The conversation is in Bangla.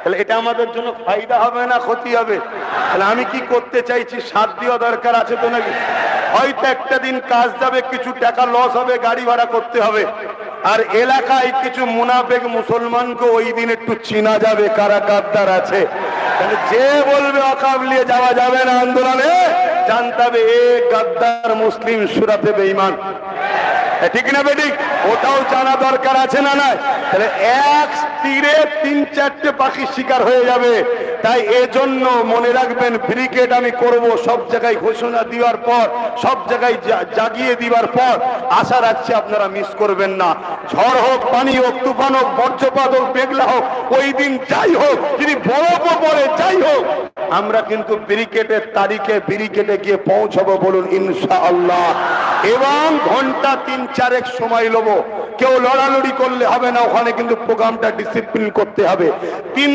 তাহলে এটা আমাদের জন্য ফায়দা হবে না ক্ষতি হবে? তাহলে আমি কি করতে চাইছি? সাত দেওয়া দরকার আছে তো নাকি? হয়তো একটা দিন কাজ যাবে, কিছু টাকা লস হবে, গাড়ি ভাড়া করতে হবে। আর এলাকায় কিছু মুনাফেক মুসলমানকে ওই দিন একটু চিনা যাবে, কারা গাদ্দার আছে। তাহলে যে বলবে অকাবলিয়ে যাওয়া যাবে না আন্দোলনে, জানতে হবে এ গাদ্দার মুসলিম সুরাতে বেঈমান। ঠিক না বেঠিক ওটাও জানা দরকার আছে না নাই? তাহলে এক তীরে তিন চারটে পাখি শিকার হয়ে যাবে। তাই এজন্য মনে রাখবেন, ব্রিগেড আমি করব সব জায়গায় ঘোষণা দেওয়ার পর, সব জায়গায় জাগিয়ে দিবার পর। আশা রাখছি আপনারা মিস করবেন না। ঝড় হোক, পানি হোক, তুফান হোক, বজ্রপাত হোক, মেঘলা হোক, ওই দিন যাই হোক, যদি বরফ পড়ে, যাই হোক। আমরা কিন্তু ব্রিকেটের তারিখে ব্রিকেটে গিয়ে পৌঁছাবো বলুন ইনশা আল্লাহ এবং ঘণ্টা তিন চারেক সময় লব। কেউ লড়ালড়ি করলে হবে না, ওখানে কিন্তু প্রোগ্রামটা ডিসিপ্লিন করতে হবে। তিন